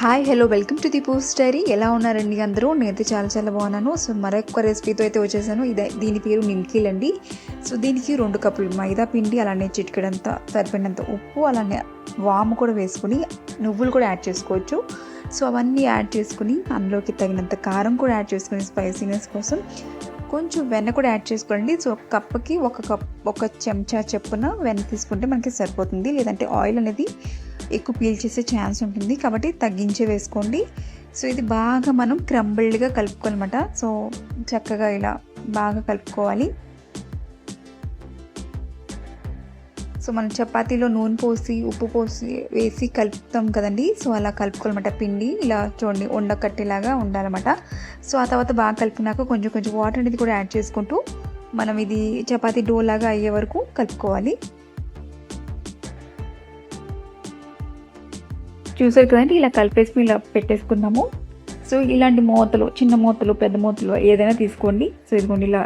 Hi hello welcome to the Poo's Diary ఎలా ఉన్నారండి అందరూ? నేనైతే చాలా చాలా బాగున్నాను. సో మరొక రెసిపీతో అయితే వచ్చేసాను. ఇదే దీని పేరు నిమ్కీల్ అండి. సో దీనికి రెండు కప్పులు మైదా పిండి అలానే చిటికెడంత సరిపడినంత ఉప్పు అలానే వాము కూడా వేసుకుని నువ్వులు కూడా యాడ్ చేసుకోవచ్చు. సో అవన్నీ యాడ్ చేసుకుని అందులోకి తగినంత కారం కూడా యాడ్ చేసుకుని స్పైసీనెస్ కోసం కొంచెం వెన్న కూడా యాడ్ చేసుకోండి. సో ఒక కప్పుకి ఒక కప్ ఒక చెంచా చెప్పున వెన్న తీసుకుంటే మనకి సరిపోతుంది. లేదంటే ఆయిల్ అనేది ఎక్కువ పీల్ చేసే ఛాన్స్ ఉంటుంది. కాబట్టి తగ్గించే వేసుకోండి. సో ఇది బాగా మనం క్రంబిల్డ్గా కలుపుకోవాలన్నమాట. సో చక్కగా ఇలా బాగా కలుపుకోవాలి. సో మనం చపాతీలో నూనె పోసి ఉప్పు పోసి వేసి కలుపుతాం కదండి. సో అలా కలుపుకోవాలన్నమాట పిండి. ఇలా చూడండి ఉండకట్టేలాగా ఉండాలన్నమాట. సో ఆ తర్వాత బాగా కలుపుకున్నాక కొంచెం కొంచెం వాటర్ అనేది కూడా యాడ్ చేసుకుంటూ మనం ఇది చపాతీ డోలాగా అయ్యే వరకు కలుపుకోవాలి. చూసారు కదండి ఇలా కలిపేసి ఇలా పెట్టేసుకుందాము. సో ఇలాంటి మూతలు చిన్న మూతలు పెద్ద మూతలు ఏదైనా తీసుకోండి. సో ఇదిగోండి ఇలా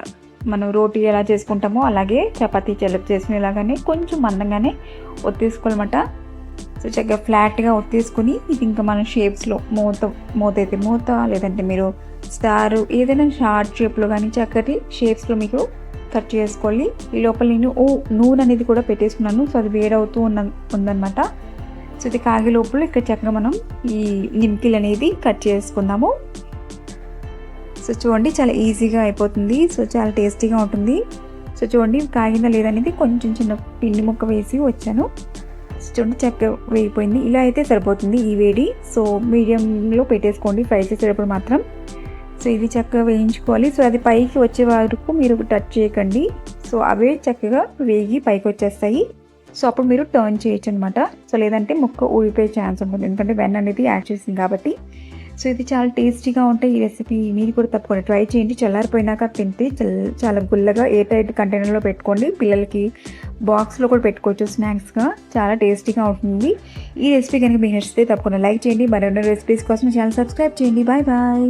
మనం రోటీ ఎలా చేసుకుంటామో అలాగే చపాతీ చెలప్ చేసుకునేలాగానే కొంచెం మందంగానే ఒత్తేసుకోవాలన్నమాట. సో చక్కగా ఫ్లాట్గా ఒత్తేసుకుని ఇది ఇంకా మన షేప్స్లో మూత మూత అయితే మూత లేదంటే మీరు స్టార్ ఏదైనా షార్ట్ షేప్లో కానీ చక్కటి షేప్స్లో మీకు కట్ చేసుకోవాలి. ఈ లోపల నేను ఓ నూనె అనేది కూడా పెట్టేసుకున్నాను. సో అది వేడవుతూ ఉన్న ఉందన్నమాట. సో ఇది కాగే లోపల ఇక్కడ చక్కగా మనం ఈ నిమ్కిల్ అనేది కట్ చేసుకుందాము. సో చూడండి చాలా ఈజీగా అయిపోతుంది. సో చాలా టేస్టీగా ఉంటుంది. సో చూడండి కాగిందా లేదనేది కొంచెం చిన్న పిండి ముక్క వేసి వచ్చాను. సో చూడండి చక్క వేగిపోయింది. ఇలా అయితే సరిపోతుంది ఈ వేడి. సో మీడియంలో పెట్టేసుకోండి. ఫ్రై చేసేటప్పుడు మాత్రం. సో ఇది చక్కగా వేయించుకోవాలి. సో అది పైకి వచ్చే వరకు మీరు టచ్ చేయకండి. సో అవే చక్కగా వేగి పైకి వచ్చేస్తాయి. సో అప్పుడు మీరు టర్న్ చేయొచ్చు అనమాట సో లేదంటే ముక్క ఊడిపోయే ఛాన్స్ ఉంటుంది. ఎందుకంటే వెన్ అనేది యాడ్ చేసింది కాబట్టి. సో ఇది చాలా టేస్టీగా ఉంటాయి ఈ రెసిపీ మీరు కూడా తప్పకుండా ట్రై చేయండి. చల్లారిపోయినాక తింటే చాలా గుల్లగా ఏ టైట్ కంటైనర్లో పెట్టుకోండి. పిల్లలకి బాక్స్లో కూడా పెట్టుకోవచ్చు స్నాక్స్గా చాలా టేస్టీగా ఉంటుంది. ఈ రెసిపీ కనుక మీకు నచ్చితే తప్పకుండా లైక్ చేయండి. మరిన్ని రెసిపీస్ కోసం ఛానల్ సబ్స్క్రైబ్ చేయండి. Bye bye